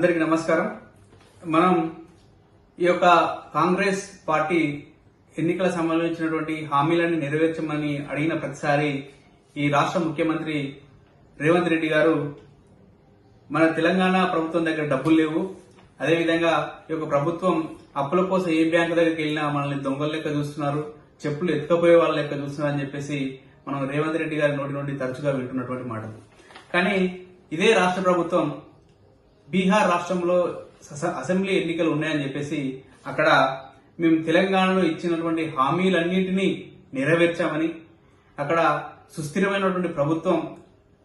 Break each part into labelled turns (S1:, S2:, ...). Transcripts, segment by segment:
S1: అందరికీ నమస్కారం. మనం ఈ యొక్క కాంగ్రెస్ పార్టీ ఎన్నికల సంబంధించినటువంటి హామీలను నెరవేర్చమని అడిగిన ప్రతిసారి ఈ రాష్ట్ర ముఖ్యమంత్రి రేవంత్ రెడ్డి గారు మన తెలంగాణ ప్రభుత్వం దగ్గర డబ్బులు లేవు. అదేవిధంగా ఈ యొక్క ప్రభుత్వం అప్పుల కోసం ఏ బ్యాంకు దగ్గరికి వెళ్ళినా మనల్ని దొంగల లెక్క చూస్తున్నారు చెప్పులు ఎత్తుకపోయే వాళ్ళ లెక్క చూస్తున్నారు అని చెప్పేసి మనం రేవంత్ రెడ్డి గారి నోటి నుండి తరచుగా వింటున్నటువంటి మాటలు. కానీ ఇదే రాష్ట్ర ప్రభుత్వం బీహార్ రాష్ట్రంలో అసెంబ్లీ ఎన్నికలు ఉన్నాయని చెప్పేసి అక్కడ మేము తెలంగాణలో ఇచ్చినటువంటి హామీలన్నింటినీ నెరవేర్చామని అక్కడ సుస్థిరమైనటువంటి ప్రభుత్వం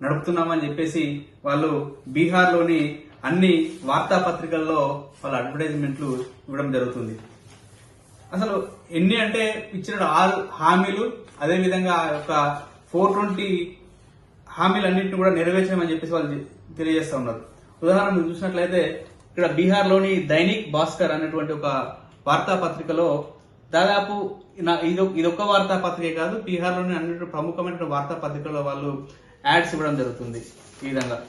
S1: నడుపుతున్నామని చెప్పేసి వాళ్ళు బీహార్లోని అన్ని వార్తాపత్రికల్లో వాళ్ళ అడ్వర్టైజ్మెంట్లు ఇవ్వడం జరుగుతుంది. అసలు ఎన్ని అంటే ఇచ్చిన ఆరు హామీలు అదేవిధంగా ఆ యొక్క ఫోర్ ట్వంటీ హామీలన్నింటినీ కూడా నెరవేర్చామని చెప్పేసి వాళ్ళు తెలియజేస్తూ ఉన్నారు. ఉదాహరణ మీరు చూసినట్లయితే ఇక్కడ బీహార్లోని దైనిక్ భాస్కర్ అనేటువంటి ఒక వార్తాపత్రికలో దాదాపు నా- ఇదొ- ఇదొక్క వార్తాపత్రికే కాదు బీహార్లోని అన్ని ప్రముఖమైన వార్తాపత్రికలో వాళ్ళు యాడ్స్ ఇవ్వడం జరుగుతుంది ఈ విధంగా.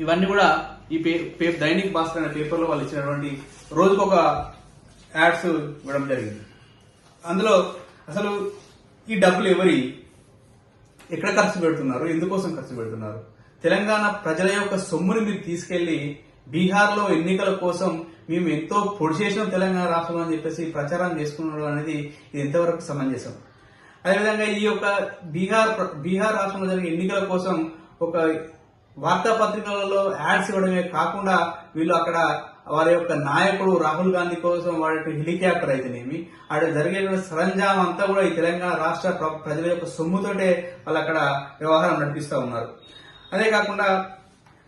S1: ఇవన్నీ కూడా ఈ పే పే- దైనిక్ భాస్కర్ అనే పేపర్లో వాళ్ళు ఇచ్చినటువంటి రోజుకొక యాడ్స్ ఇవ్వడం జరిగింది. అందులో అసలు ఈ డబ్బులు ఎవరి? ఎక్కడ ఖర్చు పెడుతున్నారు? ఎందుకోసం ఖర్చు పెడుతున్నారు? తెలంగాణ ప్రజల యొక్క సొమ్ముని మీరు తీసుకెళ్ళి బీహార్లో ఎన్నికల కోసం మేము ఎంతో పొడి చేసిన తెలంగాణ రాష్ట్రం అని చెప్పేసి ప్రచారం చేసుకున్నాడు అనేది ఇది ఎంతవరకు సమంజసం? అదేవిధంగా ఈ యొక్క బీహార్ బీహార్ రాష్ట్రంలో జరిగే ఎన్నికల కోసం ఒక వార్తాపత్రికలలో యాడ్స్ ఇవ్వడమే కాకుండా వీళ్ళు అక్కడ వారి యొక్క నాయకుడు రాహుల్ గాంధీ కోసం వాడి హెలికాప్టర్ అయితేనేమి అక్కడ జరిగే సరంజామం అంతా కూడా ఈ తెలంగాణ రాష్ట్ర ప్ర- ప్రజల యొక్క సొమ్ముతోటే వాళ్ళు అక్కడ వ్యవహారం నడిపిస్తూ ఉన్నారు. అదే కాకుండా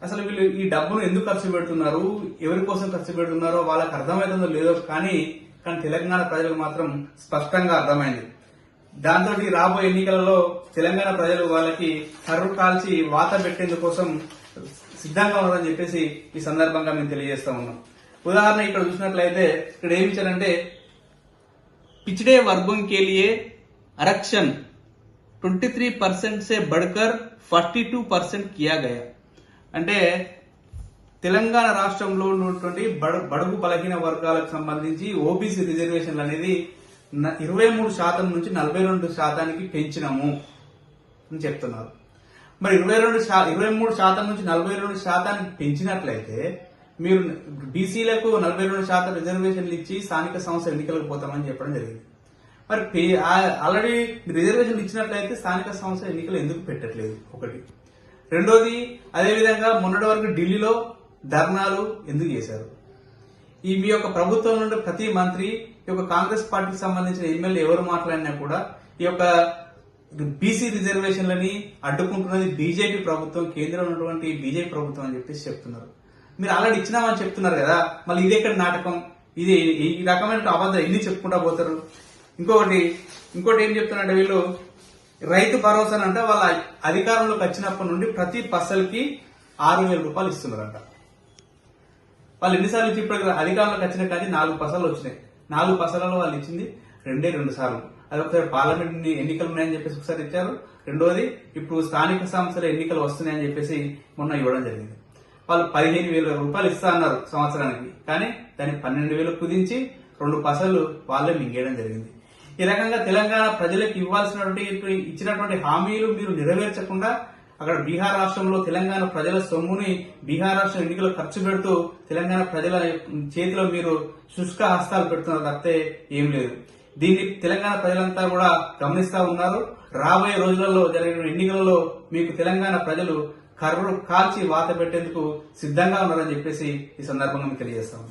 S1: అసలు వీళ్ళు ఈ డబ్బును ఎందుకు ఖర్చు పెడుతున్నారు ఎవరి కోసం ఖర్చు పెడుతున్నారో వాళ్ళకి అర్థమవుతుందో లేదో కానీ కానీ తెలంగాణ ప్రజలకు మాత్రం స్పష్టంగా అర్థమైంది. దాంతో రాబోయే ఎన్నికలలో తెలంగాణ ప్రజలు వాళ్ళకి కర్రు కాల్చి వాత పెట్టేందుకోసం సిద్ధంగా ఉందని చెప్పేసి ఈ సందర్భంగా మేము తెలియజేస్తా ఉన్నాం. ఉదాహరణ ఇక్కడ చూసినట్లయితే ఇక్కడ ఏమి ఇచ్చారంటే పిచ్డే వర్గం కేలియే అరక్షన్. ట్వంటీ త్రీ పర్సెంట్ సే బడ్కర్ ఫార్టీ టూ పర్సెంట్ కియా గయా. అంటే తెలంగాణ రాష్ట్రంలో ఉన్నటువంటి బడుగు బలహీన వర్గాలకు సంబంధించి ఓబీసీ రిజర్వేషన్లు అనేది ఇరవై మూడు శాతం నుంచి నలభై రెండు శాతానికి పెంచినాము అని చెప్తున్నారు. మరి ఇరవై రెండు శా ఇరవై మూడు శాతం నుంచి నలభై రెండు శాతానికి పెంచినట్లయితే మీరు బీసీలకు నలభై రెండు శాతం రిజర్వేషన్లు ఇచ్చి స్థానిక సంస్థ ఎన్నికలకు పోతామని చెప్పడం జరిగింది. మరి పే- ఆల్రెడీ రిజర్వేషన్లు ఇచ్చినట్లయితే స్థానిక సంస్థ ఎన్నికలు ఎందుకు పెట్టట్లేదు? ఒకటి. రెండోది అదేవిధంగా మొన్నటి వరకు ఢిల్లీలో ధర్నాలు ఎందుకు చేశారు? ఈ మీ యొక్క ప్రభుత్వం నుండి ప్రతి మంత్రి ఈ యొక్క కాంగ్రెస్ పార్టీకి సంబంధించిన ఎమ్మెల్యే ఎవరు మాట్లాడినా కూడా ఈ యొక్క బీసీ రిజర్వేషన్లని అడ్డుకుంటున్నది బీజేపీ ప్రభుత్వం కేంద్రంలో ఉన్నటువంటి బీజేపీ ప్రభుత్వం అని చెప్పేసి చెప్తున్నారు. మీరు ఆల్రెడీ ఇచ్చినామని చెప్తున్నారు కదా మళ్ళీ ఇది ఎక్కడ నాటకం? ఇది ఈ రకమైన అబద్ధం ఎన్ని చెప్పుకుంటా పోతారు? ఇంకొకటి ఇంకోటి ఏం చెప్తున్నారంటే వీళ్ళు రైతు భరోసా అంటే వాళ్ళ అధికారంలోకి వచ్చినప్పటి నుండి ప్రతి పసలకి ఆరు వేల రూపాయలు ఇస్తున్నారంట. వాళ్ళు ఎన్నిసార్లు ఇచ్చి ఇప్పుడు అధికారంలోకి వచ్చిన కానీ నాలుగు పసలు వచ్చినాయి. నాలుగు పసలలో వాళ్ళు ఇచ్చింది రెండే రెండు సార్లు. అది ఒకసారి పార్లమెంట్ ఎన్నికలు ఉన్నాయని చెప్పేసి ఒకసారి ఇచ్చారు. రెండోది ఇప్పుడు స్థానిక సంస్థల ఎన్నికలు వస్తున్నాయని చెప్పేసి మొన్న ఇవ్వడం జరిగింది. వాళ్ళు పదిహేను వేల రూపాయలు ఇస్తా అన్నారు సంవత్సరానికి. కానీ దాన్ని పన్నెండు వేలు కుదించి రెండు పసలు వాళ్ళే మింగేయడం జరిగింది. ఈ రకంగా తెలంగాణ ప్రజలకు ఇవ్వాల్సినటువంటి ఇచ్చినటువంటి హామీలు మీరు నెరవేర్చకుండా అక్కడ బీహార్ రాష్ట్రంలో తెలంగాణ ప్రజల సొమ్ముని బీహార్ రాష్ట్రం ఎన్నికలు ఖర్చు పెడుతూ తెలంగాణ ప్రజల చేతిలో మీరు శుష్క హస్తాలు పెడుతున్నారు తప్పితే ఏం లేదు. దీన్ని తెలంగాణ ప్రజలంతా కూడా గమనిస్తా ఉన్నారు. రాబోయే రోజులలో జరిగిన ఎన్నికలలో మీకు తెలంగాణ ప్రజలు కర్రలు కాల్చి వాత పెట్టేందుకు సిద్ధంగా ఉన్నారని చెప్పేసి ఈ సందర్భంగా మీకు తెలియజేస్తాము